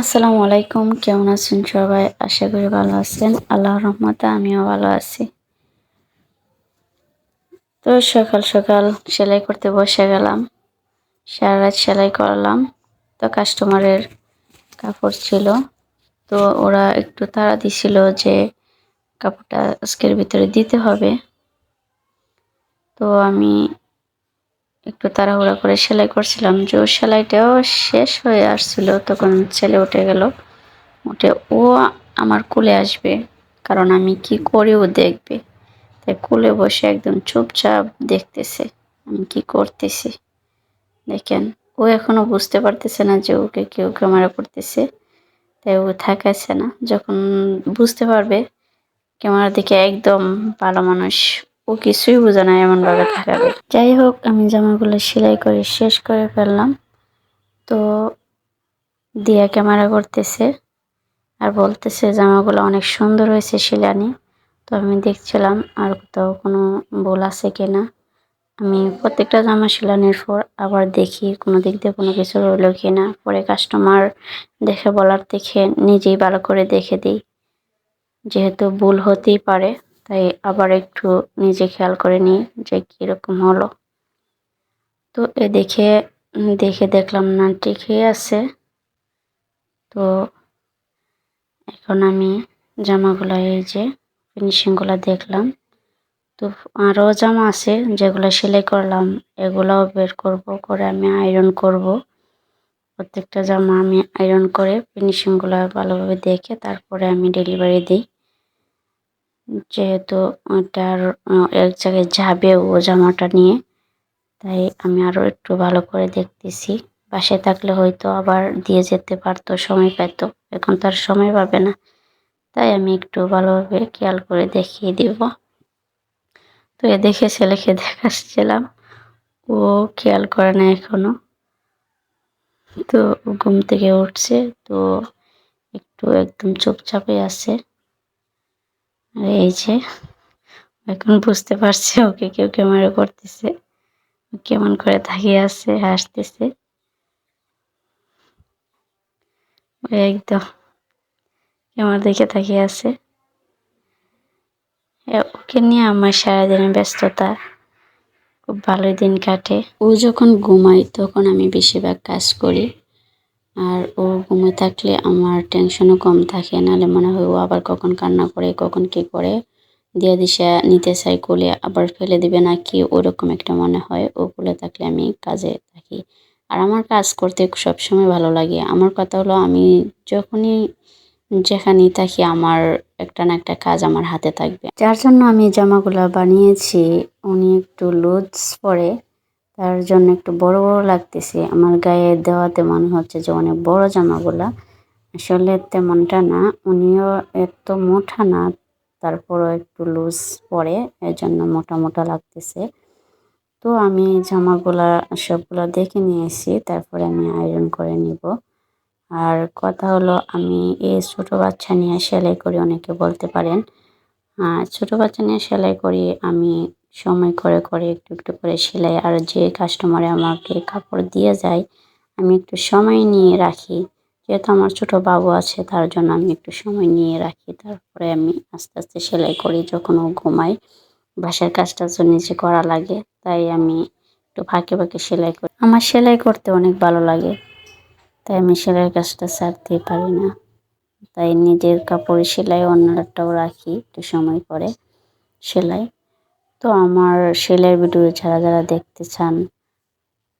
আসসালামু আলাইকুম, কেমন আছেন সবাই? আশা করি ভালো আছেন। আল্লাহ রহমতে আমিও ভালো আছি। তো সকাল সকাল সেলাই করতে বসে গেলাম। সারা রাত সেলাই করলাম। তো কাস্টমারের কাপড় ছিল। তো ওরা একটু তাড়া দিছিল যে কাপড়টা আজকের ভিতরে দিতে হবে। তো আমি একটু তাড়াহুড়া করে সেলাই করছিলাম। যে সেলাইটাও শেষ হয়ে আসছিল, তখন ছেলে উঠে গেল। উঠে ও আমার কোলে আসবে, কারণ আমি কি করি ও দেখবে। তাই কোলে বসে একদম চুপচাপ দেখতেছে, আমি কি করতেছি? দেখেন, ও এখনও বুঝতে পারতেছে না যে ওকে কেউ ক্যামেরা করতেছে, তাই ও থাকাইছে না। যখন বুঝতে পারবে ক্যামেরা দিকে একদম ভালো মানুষ ও কিছুই বোঝে না এমন ভাবে থাকাবে যাই হোক, আমি জামাগুলো সেলাই করে শেষ করে ফেললাম। তো দিয়া ক্যামেরা করতেছে আর বলতেছে জামাগুলো অনেক সুন্দর হয়েছে শিলানি তো আমি দেখছিলাম আর কোথাও কোনো ভুল আছে কিনা। আমি প্রত্যেকটা জামা শিলানির পর আবার দেখি কোনো দিক দিয়ে কোনো কিছু রইল কিনা। পরে কাস্টমার দেখে বলার দেখে নিজেই ভালো করে দেখে দিই। যেহেতু ভুল হতেই পারে। তাই আবার একটু নিজে খেয়াল করে নিই যে কীরকম হলো। তো এ দেখে দেখে দেখলাম না ঠিকই আছে। তো এখন আমি জামাগুলো, এই যে ফিনিশিংগুলো দেখলাম। তো আরও জামা আছে যেগুলো সেলাই করলাম, এগুলাও বের করব, করে আমি আয়রন করব। প্রত্যেকটা জামা আমি আয়রন করে ফিনিশিংগুলো ভালোভাবে দেখে তারপরে আমি ডেলিভারি দিই। যেহেতু ওটার এক জায়গায় যাবে ও জামাটা নিয়ে, তাই আমি আরও একটু ভালো করে দেখতেছি। বাসায় থাকলে হয়তো আবার দিয়ে যেতে পারতো, সময় পেত। এখন তার সময় পাবে না। তাই আমি একটু ভালোভাবে খেয়াল করে দেখিয়ে দিব। তো এ দেখে ছেলেকে দেখাচ্ছিলাম। ও খেয়াল করে না এখনও। তো ঘুম থেকে উঠছে, তো একটু একদম চুপচাপে আছে। এই যে, এখন বুঝতে পারছে ওকে কেউ ক্যামেরা করতেছে। কেমন করে তাকিয়ে আছে, হাসতেছে। একদম কেমন দেখে তাকিয়ে আছে। ওকে নিয়ে আমার সারাদিনের ব্যস্ততা, খুব ভালোই দিন কাটে। ও যখন ঘুমায় তখন আমি বেশিরভাগ কাজ করি। আর ও ঘুমে থাকলে আমার টেনশনও কম থাকে, নাহলে মনে হয় ও আবার কখন কান্না করে, কখন কি করে। দিয়া দিশা নিতে চাই কোলে, আবার ফেলে দিবে না কি ওরকম একটা মনে হয়। ও কোলে থাকলে আমি কাজে থাকি। আর আমার কাজ করতে সবসময় ভালো লাগে। আমার কথা হলো, আমি যখনই যেখানেই থাকি, আমার একটা না একটা কাজ আমার হাতে থাকবে। যার জন্য আমি জামাগুলো বানিয়েছি, উনি একটু লুজ পরে। তার জন্য একটু বড় বড় লাগতেছে। আমার গায়ে দেওয়াতে মনে হচ্ছে যে অনেক বড় জামাগুলা। আসলে তেমনটা না, উনিও এত মোটা না, তারপরও একটু লুজ পরে এর জন্য মোটা মোটা লাগতেছে। তো আমি জামাগুলা, সবগুলো দেখে নিয়েছি, তারপরে আমি আয়রন করে নিব। আর কথা হলো, আমি এই ছোট বাচ্চা নিয়ে সেলাই করি, অনেকে বলতে পারেন। ছোট বাচ্চা নিয়ে সেলাই করি, আমি সময় করে করে, একটু একটু করে সেলাই। আর যে কাস্টমারে আমাকে কাপড় দিয়ে যায়, আমি একটু সময় নিয়ে রাখি। যেহেতু আমার ছোট বাবু আছে, তার জন্য আমি একটু সময় নিয়ে রাখি। তারপরে আমি আস্তে আস্তে সেলাই করি যখন ও ঘুমাই বাসার কাজটা তো নিজে করা লাগে, তাই আমি একটু ফাঁকে ফাঁকে সেলাই করি। আমার সেলাই করতে অনেক ভালো লাগে, তাই আমি সেলাইয়ের কাজটা ছাড়তে পারি না। তাই নিজের কাপড় সেলাই অন্যটাও রাখি, একটু সময় করে সেলাই। তো আমার সেলাইয়ের ভিডিও যারা যারা দেখতে চান,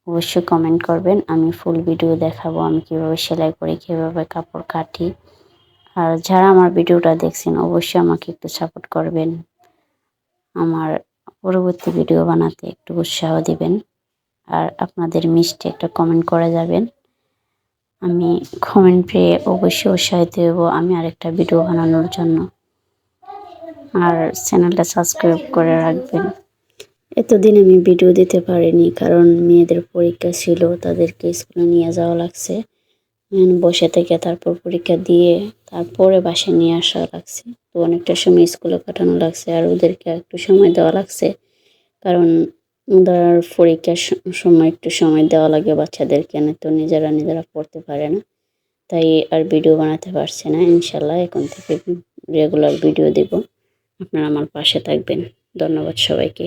অবশ্যই কমেন্ট করবেন। আমি ফুল ভিডিও দেখাবো, আমি কীভাবে সেলাই করি, কীভাবে কাপড় কাটি। আর যারা আমার ভিডিওটা দেখছেন, অবশ্যই আমাকে একটু সাপোর্ট করবেন। আমার পরবর্তী ভিডিও বানাতে একটু উৎসাহ দিবেন। আর আপনাদের মিষ্টি একটা কমেন্ট করে যাবেন। আমি কমেন্ট পেয়ে অবশ্যই উৎসাহিত হব। আমি আরেকটা ভিডিও বানানোর জন্য। আর চ্যানেলটা সাবস্ক্রাইব করে রাখবেন। এতদিন আমি ভিডিও দিতে পারিনি, কারণ মেয়েদের পরীক্ষা ছিল, তাদেরকে স্কুলে নিয়ে যাওয়া লাগছে। বসে থেকে তারপর পরীক্ষা দিয়ে তারপরে বাসায় নিয়ে আসা লাগছে। তো অনেকটা সময় স্কুলে কাটানো লাগছে, আর ওদেরকে একটু সময় দেওয়া লাগছে। কারণ ওদের পরীক্ষার সময় একটু সময় দেওয়া লাগে বাচ্চাদেরকে, না তো নিজেরা নিজেরা পড়তে পারে না। তাই আর ভিডিও বানাতে পারছে না। ইনশাল্লাহ এখন থেকে রেগুলার ভিডিও দেব। আপনারা আমার পাশে থাকবেন। ধন্যবাদ সবাইকে।